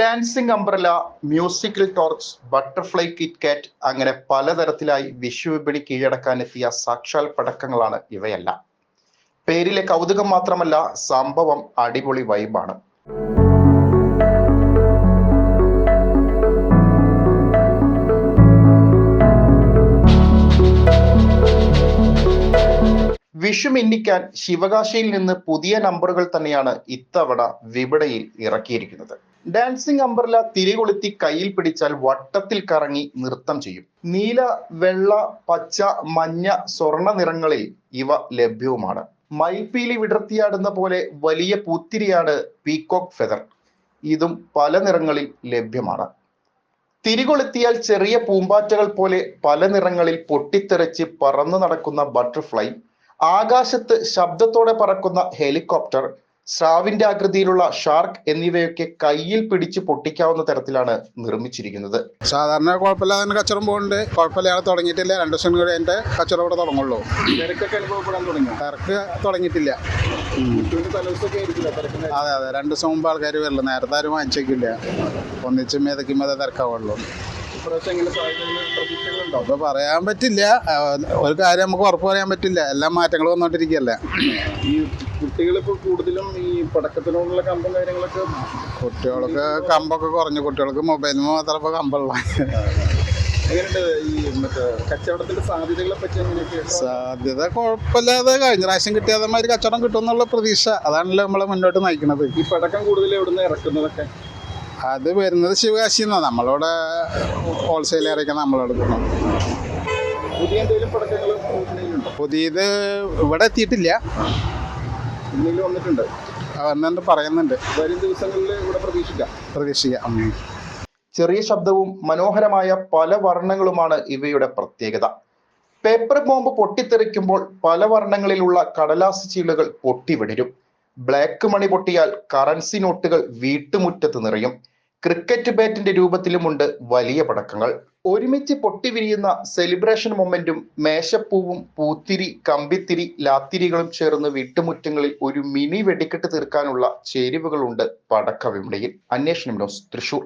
Dancing umbrella musical torch butterfly kit kat അങ്ങനെ പലതരത്തിലായി വിഷു വിപണി കീഴടക്കാനെത്തിയ സാക്ഷാൽ പടക്കങ്ങളാണ് ഇവയെല്ലാം. പേരിലെ കൗതുകം മാത്രമല്ല സംഭവം അടിപൊളി വൈബാണ്. വിഷു മിന്നിക്കാൻ ശിവകാശിയിൽ നിന്ന് പുതിയ നമ്പറുകൾ തന്നെയാണ് ഇത്തവണ വിപണിയിൽ ഇറക്കിയിരിക്കുന്നത്. ഡാൻസിംഗ് അംബ്രല തിരികൊളുത്തി കയ്യിൽ പിടിച്ചാൽ വട്ടത്തിൽ കറങ്ങി നൃത്തം ചെയ്യും. നീല വെള്ള പച്ച മഞ്ഞ സ്വർണ നിറങ്ങളിൽ ഇവ ലഭ്യവുമാണ്. മൈപ്പീലി വിടർത്തിയാടുന്ന പോലെ വലിയ പൂത്തിരിയാണ് പീകോക്ക് ഫെദർ. ഇതും പല നിറങ്ങളിൽ ലഭ്യമാണ്. തിരികൊളുത്തിയാൽ ചെറിയ പൂമ്പാറ്റകൾ പോലെ പല നിറങ്ങളിൽ പൊട്ടിത്തെറിച്ച് പറന്നു നടക്കുന്ന ബട്ടർഫ്ലൈ ആകാശത്ത് ശബ്ദത്തോടെ പറക്കുന്ന ഹെലികോപ്റ്റർ സ്രാവിന്റെ ആകൃതിയിലുള്ള ഷാർക്ക് എന്നിവയൊക്കെ കയ്യിൽ പിടിച്ച് പൊട്ടിക്കാവുന്ന തരത്തിലാണ് നിർമ്മിച്ചിരിക്കുന്നത്. സാധാരണ കുഴപ്പമില്ലാതെ തന്നെ കച്ചവടം പോകുന്നുണ്ട് കുഴപ്പമില്ലാതെ തുടങ്ങിയിട്ടില്ല. രണ്ടു ദിവസം കൂടെ എന്റെ കച്ചവടം ഇവിടെ തുടങ്ങുള്ളൂ. തിരക്കൊക്കെ അനുഭവപ്പെടാൻ തുടങ്ങി തിരക്ക് തുടങ്ങിയിട്ടില്ല. അതെ അതെ. രണ്ടു ദിവസം മുമ്പ് ആൾക്കാർ വരില്ല നേരത്തെ ആരും വാങ്ങിച്ചേക്കില്ല. ഒന്നിച്ചും ഏതൊക്കെയും മേതെ തിരക്കാവുള്ളൂ. പ്രതീക്ഷകളുണ്ടോ പറയാൻ പറ്റില്ല. ഒരു കാര്യം നമുക്ക് ഉറപ്പ് പറയാൻ പറ്റില്ല. എല്ലാ മാറ്റങ്ങൾ വന്നോണ്ടിരിക്കല്ലേ. ഈ കുട്ടികളിപ്പോൾ കൂടുതലും ഈ പടക്കത്തിനോടുള്ള കമ്പം കാര്യങ്ങളൊക്കെ കുട്ടികൾക്ക് കമ്പൊക്കെ കുറഞ്ഞു. കുട്ടികൾക്ക് മൊബൈലിൽ മാത്രം ഇപ്പോൾ കമ്പുള്ള. സാധ്യത കുഴപ്പമില്ലാതെ കഴിഞ്ഞ പ്രാവശ്യം കിട്ടിയാതെ മാതിരി കച്ചവടം കിട്ടും എന്നുള്ള പ്രതീക്ഷ. അതാണല്ലോ നമ്മളെ മുന്നോട്ട് നയിക്കുന്നത് ഈ പടക്കം കൂടുതൽ എവിടുന്ന് ഇറക്കുന്നതൊക്കെ? അത് വരുന്നത് ശിവകാശി എന്നാ നമ്മളോട് ഹോൾസെയിൽ ഇറക്കാൻ നമ്മളെടുക്കണം പുതിയത് ഇവിടെ എത്തിയിട്ടില്ല. വന്നിട്ടുണ്ട്. പറയുന്നുണ്ട്. വരും ദിവസങ്ങളിൽ ഇവിടെ പ്രതീക്ഷിക്കാം. പ്രതീക്ഷിക്കാം. ചെറിയ ശബ്ദവും മനോഹരമായ പല വർണങ്ങളുമാണ് ഇവയുടെ പ്രത്യേകത. പേപ്പർ ബോംബ് പൊട്ടിത്തെറിക്കുമ്പോൾ പല വർണങ്ങളിലുള്ള കടലാസ് ചീളുകൾ പൊട്ടിവിടരും. ബ്ലാക്ക് മണി പൊട്ടിയാൽ കറൻസി നോട്ടുകൾ വീട്ടുമുറ്റത്ത് നിറയും. ക്രിക്കറ്റ് ബാറ്റിന്റെ രൂപത്തിലുമുണ്ട് വലിയ പടക്കങ്ങൾ. ഒരുമിച്ച് പൊട്ടിവിരിയുന്ന സെലിബ്രേഷൻ മൊമെന്റും മേശപ്പൂവും പൂത്തിരി കമ്പിത്തിരി ലാത്തിരികളും ചേർന്ന് വീട്ടുമുറ്റങ്ങളിൽ ഒരു മിനി വെടിക്കെട്ട് തീർക്കാനുള്ള ചേരുവകളുണ്ട് പടക്ക വിപണിയിൽ അന്വേഷണം ന്യൂസ് തൃശൂർ.